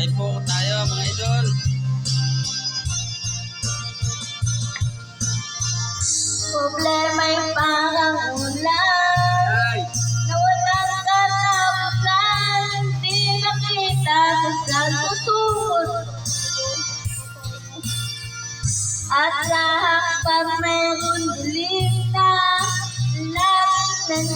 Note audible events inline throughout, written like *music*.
Kay po tayo mga idol. Problema'y parang ulan Ay! Na walang katapusan Di nakita kung saan tutungo At sa hakbang mayroon dilim na Laging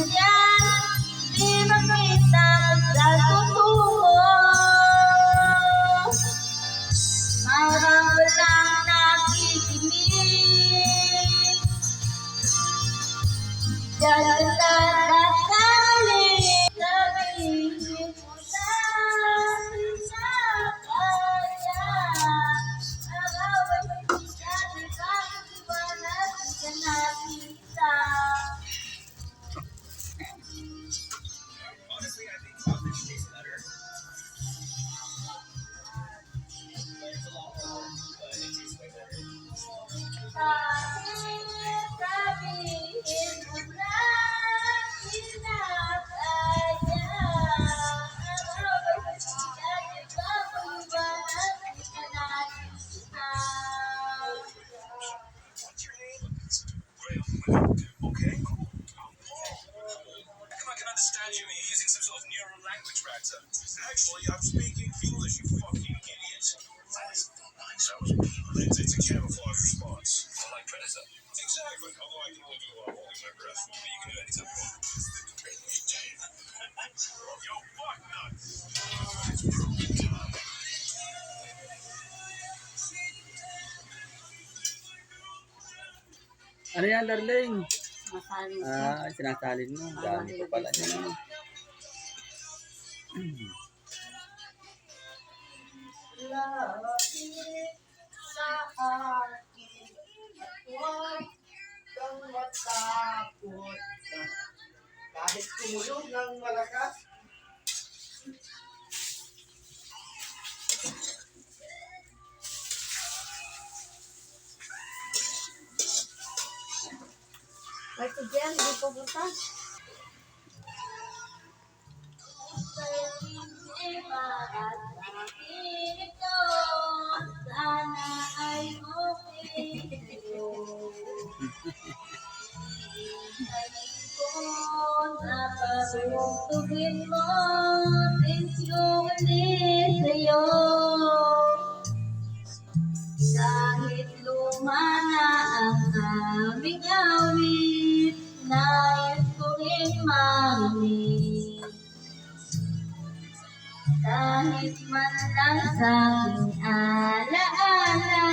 ya, Okay, cool. Come I can understand you. You're using some sort of neural language router. Actually, I'm speaking English, you fucking idiot. That was not It's, a camouflage response. Like Predator. Exactly. Although I can only do it while holding my breath. But you can do it anytime you want. *laughs* Yo, fuck nuts. Ano yan, darling? Masabi Ah, sinasalin mo. Dami ko pala niya. Ano. Matakot. Kahit tumulog ng malakas, Ay, ito dyan, hindi pupunta. Parugtugin mo Tensyon ulit sa'yo kahit luma na ang aming awit, Nais ko'y marinig Kahit man lang sa'king alaala